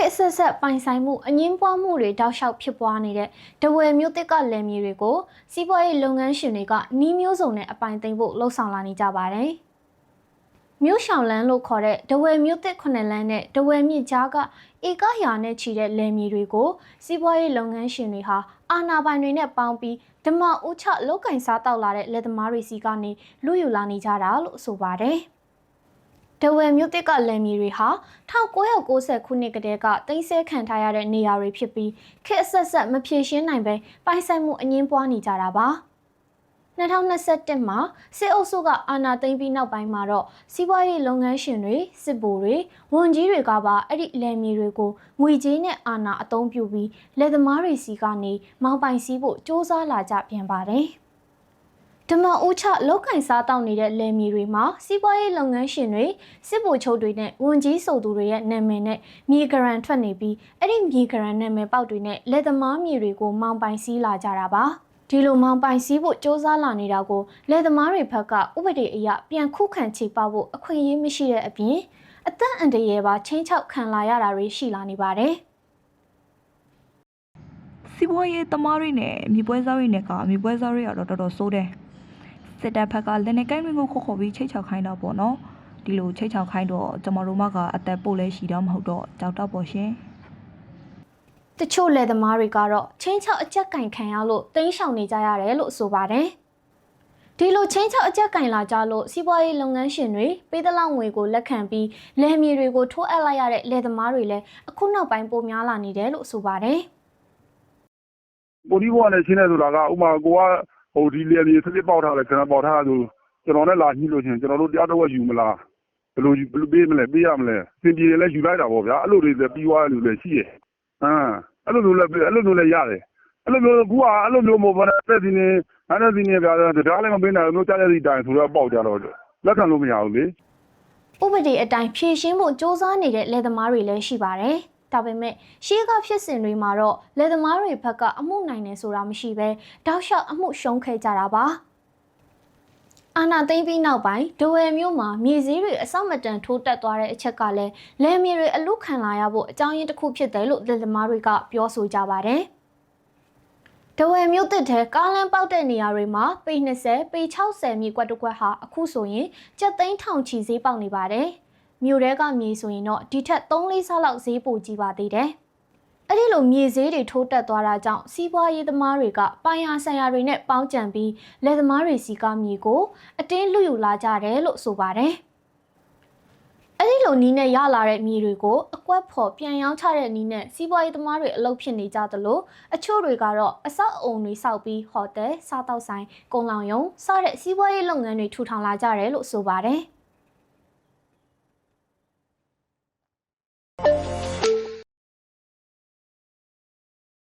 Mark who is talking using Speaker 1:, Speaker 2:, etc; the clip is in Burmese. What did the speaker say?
Speaker 1: ခေတ်ဆက်ဆက်ပိုင်ဆိုင်မှုအငင်းပွားမှုတွေတောက်လျှောက်ဖြစ်ပွားနေတဲ့တဝယ်မြို့တစ်ကလယ်မြေတွေကိုစီးပွားရေးလုပ်ငန်းရှင်တွေကနှီးမျိုးစုံနဲ့အပိုင်သိမ်းဖို့လှုံ့ဆော်လာနေကြပါတယ်။မြို့ရှောင်လန်းလို့ခေါ်တဲ့တဝယ်မြို့တစ်ခုနှစ်လန်းနဲ့တဝယ်မြစ်ကြားကဧကရာနဲ့ချီတဲ့လယ်မြေတွေကိုစီးပွားရေးလုပ်ငန်းရှင်တွေဟာအာဏာပိုင်တွေနဲ့ပေါင်းပြီးဓမ္မဥချလောက်ကင်စားတောက်လာတဲ့လက်သမားတွေစီကနေလူယူလာနေကြတာလို့ဆိုပါတယ်။ ဒဝယ်မြို့တစ်ကလယ်မြေတွေဟာ1990ခုနှစ်ကတည်းကတင်ဆက်ခံထားရတဲ့နေရာတွေဖြစ်ပြီးခေတ်အဆက်ဆက်မဖြေရှင်းနိုင်ပဲပိုင်ဆိုင်မှုအငင်းပွားနေကြတာပါ2021မှာစစ်အုပ်စုကအာဏာသိမ်းပြီးနောက်ပိုင်းမှာတော့စီးပွားရေးလုပ်ငန်းရှင်တွေစစ်ဗိုလ်တွေဝန်ကြီးတွေကပါအဲ့ဒီလယ်မြေတွေကိုငွေကြေးနဲ့အာဏာအသုံးပြုပြီးလယ်သမားတွေစီကနေမောင်ပိုင်စည်းဖို့စ조사လာကြပြန်ပါတယ် ဓမ္မဦးချလောက်ကင်စားတောက်နေတဲ့လယ်မြေတွေမှာစီးပွားရေးလုပ်ငန်းရှင်တွေစစ်ဗိုလ်ချုပ်တွေနဲ့ဝန်ကြီးစုသူတွေရဲ့နာမည်နဲ့မြေဂရန်ထွက်နေပြီးအဲ့ဒီမြေဂရန်နာမည်ပေါက်တွေနဲ့လယ်သမားမြေတွေကိုမောင်ပိုင်စည်းလာကြတာပါဒီလိုမောင်ပိုင်စည်းဖို့စ조사လာနေတာကိုလယ်သမားတွေဘက်ကဥပဒေအရပြန်ခုခံချေပဖို့အခွင့်အရေးမရှိတဲ့အပြင်အသက်အန္တရာယ်ပါချင်းချောက်ခံလာရတာတွေရှိလာနေပါတယ်
Speaker 2: စီးပွားရေးသမားတွေနဲ့မြေပွဲစားတွေနဲ့ကမြေပွဲစားတွေကတော့တော်တော်ဆိုးတယ် စစ်တပ်ဘက်ကလက်နေကိုင်းတွေကိုခေါ်ခေါ်ပြီးချိတ်ချောက်ခိုင်းတော့ပေါ့နော်ဒီလိုချိတ်ချောက်ခိုင်းတော့ကျမတို့မကအသက်ပို့လဲရှိတော့မဟုတ်တော့ကြောက်တော့ပေါ့ရှင်
Speaker 1: တချို့လယ်သမားတွေကတော့ချင်းချောက်အကြက်ကင်ခံရလို့တင်းရှောင်နေကြရတယ်လို့ဆိုပါတယ်။ဒီလိုချင်းချောက်အကြက်ကင်လာကြလို့စီးပွားရေးလုပ်ငန်းရှင်တွေပေးသလောက်ငွေကိုလက်ခံပြီးလယ်မြေတွေကိုထိုးအပ်လိုက်ရတဲ့လယ်သမားတွေလည်းအခုနောက်ပိုင်းပိုများလာနေတယ်လို့ဆိုပါတယ်
Speaker 3: ပိုလီဘောနဲ့ချင်းနေဆိုတာကဥမာကိုက ဟိုဒီလျက်လေးစစ်ပေါက်ထားတယ်ကျွန်တော်ပေါက်ထားဆိုကျွန်တော်နဲ့လာညှိလို့ချင်းကျွန်တော်တို့တရားတော်ယူမလားဘယ်လိုဘယ်လိုပေးမလဲပေးရမလဲစင်ပြေလည်းယူလိုက်တာပေါ့ဗျာအဲ့လိုတွေလည်းပြီးသွားတယ်လို့လည်းရှိရဲ့ဟမ်အဲ့လိုလိုလည်းအဲ့လိုလိုလည်းရတယ်အဲ့လိုလိုကူကအဲ့လိုလိုမဟုတ်ဘာနဲ့တက်စီနေအဲ့ဒါစီနေဗျာတရားလည်းမပေးနိုင်ဘူးကြားရစီတိုင်ဆိုတော့ပေါက်ကြတော့လက်ခံလို့မရဘူးလေ။
Speaker 1: ဥပဒေအတိုင်းဖြည့်ရှင်းဖို့စ조사နေတဲ့လယ်သမားတွေလည်းရှိပါတယ်။ ဒါပေမဲ့ရှေးကဖြစ်စဉ်တွေမှာတော့လယ်သမားတွေဘက်ကအမှုနိုင်နေဆိုတာမရှိဘဲတောက်လျှောက်အမှုရှုံးခဲ့ကြတာပါ။အာနာသိမ့်ပြီးနောက်ပိုင်းဒဝယ်မြို့မှာမြေစည်းတွေအဆောက်မတန်ထိုးတက်သွားတဲ့အချက်ကလည်းလယ်မြေတွေအလုခံလာရဖို့အကြောင်းရင်းတစ်ခုဖြစ်တယ်လို့လယ်သမားတွေကပြောဆိုကြပါတယ်။ဒဝယ်မြို့တစ်ထဲကားလမ်းပေါက်တဲ့နေရာတွေမှာပေ20ပေ60မြေကွက်တစ်ကွက်ဟာအခုဆိုရင်ကြက်သိန်းထောင်ချီဈေးပေါက်နေပါတယ်။ မြို့ထဲကမြေဆိုရင်တော့ဒီထက်3-4ဆလောက်ဈေးပိုကြီးပါသေးတယ်။အဲ့ဒီလိုမြေဈေးတွေထိုးတက်သွားတာကြောင့်စီးပွားရေးသမားတွေကပိုင်ယာဆိုင်ယာတွေနဲ့ပေါင်းကြံပြီးလယ်သမားတွေစီကမြေကိုအတင်းလူယူလာကြတယ်လို့ဆိုပါတယ်။အဲ့ဒီလိုနီးနဲ့ရလာတဲ့မြေတွေကိုအကွက်ဖော်ပြန်ရောင်းချတဲ့နီးနဲ့စီးပွားရေးသမားတွေအလုပ်ဖြစ်နေကြသလိုအချို့တွေကတော့အဆောက်အုံတွေစောက်ပြီးဟိုတယ်စားတောက်ဆိုင်ကုန်လောင်ယုံစတဲ့စီးပွားရေးလုပ်ငန်းတွေထူထောင်လာကြတယ်လို့ဆိုပါတယ်။